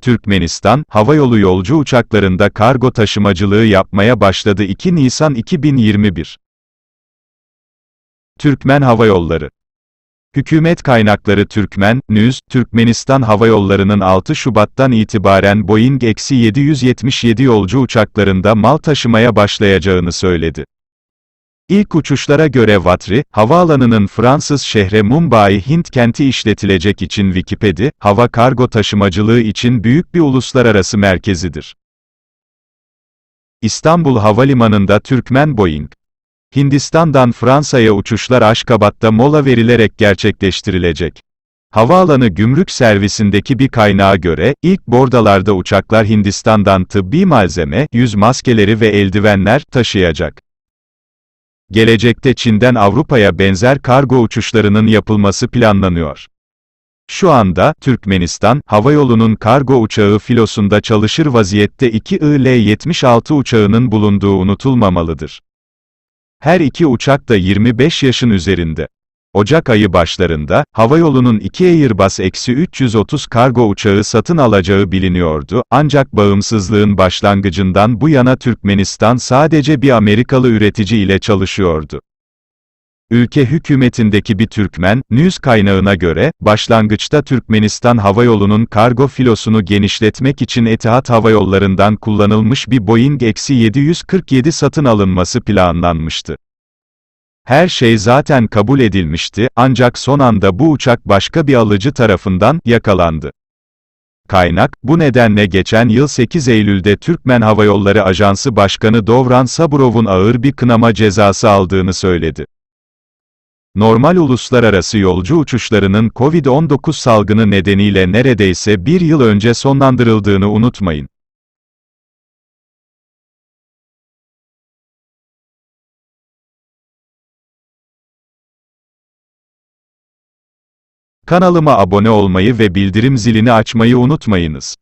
Türkmenistan, havayolu yolcu uçaklarında kargo taşımacılığı yapmaya başladı 2 Nisan 2021. Türkmen Hava Yolları Hükümet kaynakları Türkmen, News, Türkmenistan Hava Yolları'nın 6 Şubat'tan itibaren Boeing -777 yolcu uçaklarında mal taşımaya başlayacağını söyledi. İlk uçuşlara göre Vatri, havaalanının Fransız şehre Mumbai Hint kenti işletilecek için Wikipedia, hava kargo taşımacılığı için büyük bir uluslararası merkezidir. İstanbul Havalimanı'nda Türkmen Boeing, Hindistan'dan Fransa'ya uçuşlar Aşkabat'ta mola verilerek gerçekleştirilecek. Havaalanı gümrük servisindeki bir kaynağa göre, ilk bordalarda uçaklar Hindistan'dan tıbbi malzeme, yüz maskeleri ve eldivenler taşıyacak. Gelecekte Çin'den Avrupa'ya benzer kargo uçuşlarının yapılması planlanıyor. Şu anda, Türkmenistan, havayolunun kargo uçağı filosunda çalışır vaziyette 2 IL-76 uçağının bulunduğu unutulmamalıdır. Her iki uçak da 25 yaşın üzerinde. Ocak ayı başlarında, havayolunun iki Airbus -330 kargo uçağı satın alacağı biliniyordu, ancak bağımsızlığın başlangıcından bu yana Türkmenistan sadece bir Amerikalı üretici ile çalışıyordu. Ülke hükümetindeki bir Türkmen, News kaynağına göre, başlangıçta Türkmenistan Havayolu'nun kargo filosunu genişletmek için Etihad Havayolları'ndan kullanılmış bir Boeing -747 satın alınması planlanmıştı. Her şey zaten kabul edilmişti, ancak son anda bu uçak başka bir alıcı tarafından yakalandı. Kaynak, bu nedenle geçen yıl 8 Eylül'de Türkmen Hava Yolları Ajansı Başkanı Dovran Saburov'un ağır bir kınama cezası aldığını söyledi. Normal uluslararası yolcu uçuşlarının Covid-19 salgını nedeniyle neredeyse bir yıl önce sonlandırıldığını unutmayın. Kanalıma abone olmayı ve bildirim zilini açmayı unutmayınız.